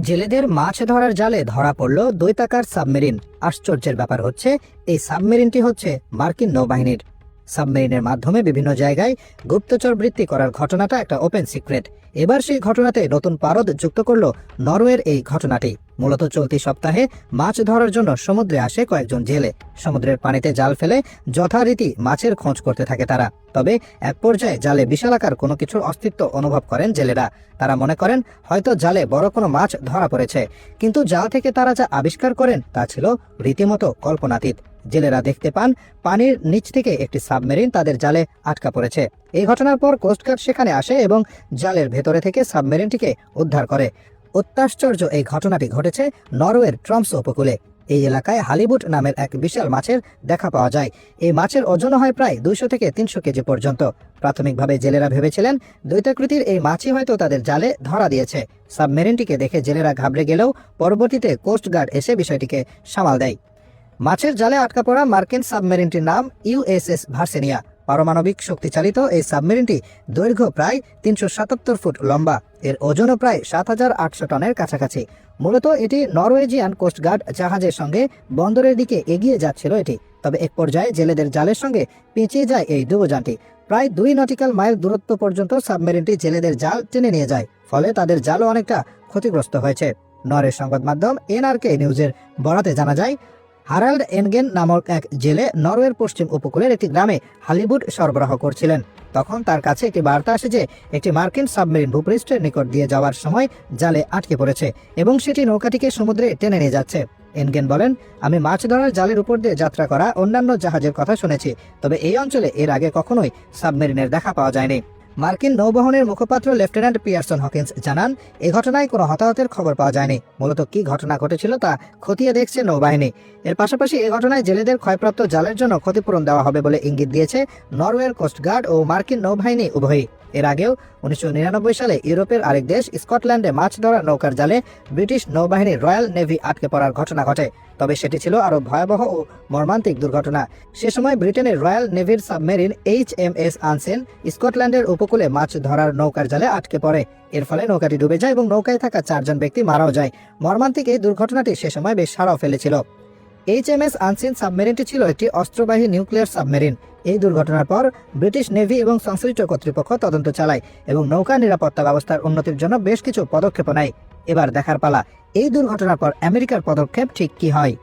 জেলেদের মাছ ধরার জালে ধরা পড়ল দৈতাকার সাবমেরিন। আশ্চর্যের ব্যাপার হচ্ছে, এই সাবমেরিনটি হচ্ছে মার্কিন নৌবাহিনীর। সাবমেরিনের মাধ্যমে বিভিন্ন জায়গায় গুপ্তচর বৃত্তি করার ঘটনাটা একটা ওপেন সিক্রেট। এবার সেই ঘটনাতে নতুন পারদ যুক্ত করল নরওয়ের এই ঘটনাটি। মূলত চলতি সপ্তাহে মাছ ধরার জন্য সমুদ্রে আসে কয়েকজন জেলে। সমুদ্রের পানিতে জাল ফেলে যথারীতি মাছের খোঁজ করতে থাকে তারা। তবে এক পর্যায়ে জালে বিশালাকার কোনো কিছুর অস্তিত্ব অনুভব করেন জেলেরা। তারা মনে করেন হয়তো জালে বড় কোনো মাছ ধরা পড়েছে। কিন্তু জাল থেকে তারা যা আবিষ্কার করেন তা ছিল রীতিমতো কল্পনাতীত। জেলেরা দেখতে পান, পানির নিচ থেকে একটি সাবমেরিন তাদের জালে আটকা পড়েছে। এই ঘটনার পর কোস্টগার্ড সেখানে আসে এবং জালের ভেতরে থেকে সাবমেরিনটিকে উদ্ধার করে। অত্যাশ্চর্য এই ঘটনাটি ঘটেছে নরওয়ের ট্রমস উপকূলে। এই এলাকায় হালিবুট নামের এক বিশাল মাছের দেখা পাওয়া যায়। এই মাছের ওজন হয় প্রায় দুইশো থেকে তিনশো কেজি পর্যন্ত। প্রাথমিকভাবে জেলেরা ভেবেছিলেন দৈতাকৃতির এই মাছই হয়তো তাদের জালে ধরা দিয়েছে। সাবমেরিনটিকে দেখে জেলেরা ঘাবড়ে গেলেও পরবর্তীতে কোস্টগার্ড এসে বিষয়টিকে সামাল দেয়। মাছের জালে আটকা পড়া মার্কিন সাবমেরিনটির নাম ইউএসএস ভার্সেনিয়া। পারমাণবিক শক্তিচালিত এই সাবমেরিনটি দৈর্ঘ্য প্রায় তিনশো সাতাত্তর ফুট লম্বা। এর ওজনও প্রায় সাত হাজার আটশো টনের কাছাকাছি। মূলত এটি নরওয়েজিয়ান কোস্টগার্ড জাহাজের সঙ্গে বন্দরের দিকে এগিয়ে যাচ্ছিল এটি। তবে এক পর্যায়ে জেলেদের জালের সঙ্গে পেঁচিয়ে যায় এই ডুবোযানটি প্রায় দুই নটিক্যাল মাইল দূরত্ব পর্যন্ত সাবমেরিনটি জেলেদের জাল টেনে নিয়ে যায়। ফলে তাদের জালও অনেকটা ক্ষতিগ্রস্ত হয়েছে। নরের সংবাদ মাধ্যম এনআরকে নিউজের বরাতে জানা যায় হারাল্ড এনগেন নামক এক জেলে নরওয়ের পশ্চিম উপকূলের একটি গ্রামে হালিউড সরবরাহ করছিলেন। তখন তার কাছে একটি বার্তা আসে যে, একটি মার্কিন সাবমেরিন ভূপৃষ্ঠের নিকট দিয়ে যাওয়ার সময় জালে আটকে পড়েছে এবং সেটি নৌকাটিকে সমুদ্রে টেনে নিয়ে যাচ্ছে। এনগেন বলেন, আমি মাছ ধরার জালের উপর দিয়ে যাত্রা করা অন্যান্য জাহাজের কথা শুনেছি, তবে এই অঞ্চলে এর আগে কখনোই সাবমেরিনের দেখা পাওয়া যায়নি। মার্কিন নৌবহনের মুখপাত্র লেফটেন্যান্ট পিয়ারসন হকিন্স জানান, এ ঘটনায় কোনো হতাহতের খবর পাওয়া যায়নি। মূলত কি ঘটনা ঘটেছিল তা খতিয়ে দেখছে নৌবাহিনী। এর পাশাপাশি এ ঘটনায় জেলেদের ক্ষয়প্রাপ্ত জালের জন্য ক্ষতিপূরণ দেওয়া হবে বলে ইঙ্গিত দিয়েছে নরওয়ের কোস্টগার্ড ও মার্কিন নৌবাহিনী উভয়ই। এর আগেও উনিশশো নিরানব্বই সালে ইউরোপের আরেক দেশ, স্কটল্যান্ডে মাছ ধরা নৌকার জালে ব্রিটিশ নৌবাহিনীর রয়্যাল নেভি আটকে পড়ার ঘটনা ঘটে। তবে সেটি ছিল আরও ভয়াবহ ও মর্মান্তিক দুর্ঘটনা। সে সময় ব্রিটেনের royal নেভির submarine H M S Anson স্কটল্যান্ডের উপকূলে মাছ ধরার নৌকার জালে আটকে পড়ে। এর ফলে নৌকাটি ডুবে যায় এবং নৌকায় থাকা চারজন ব্যক্তি মারাও যায়। মর্মান্তিক এই দুর্ঘটনাটি সে সময় বেশ সাড়াও ফেলেছিল। এইচএমএস আনসিন সাবমেরিনটি ছিল একটি অস্ত্রবাহী নিউক্লিয়ার সাবমেরিন এই দুর্ঘটনার পর ব্রিটিশ নেভি এবং সংশ্লিষ্ট কর্তৃপক্ষ তদন্ত চালায় এবং নৌকা নিরাপত্তা ব্যবস্থার উন্নতির জন্য বেশ কিছু পদক্ষেপ নেয়। এবার দেখার পালা, এই দুর্ঘটনার পর আমেরিকার পদক্ষেপ ঠিক কি হয়?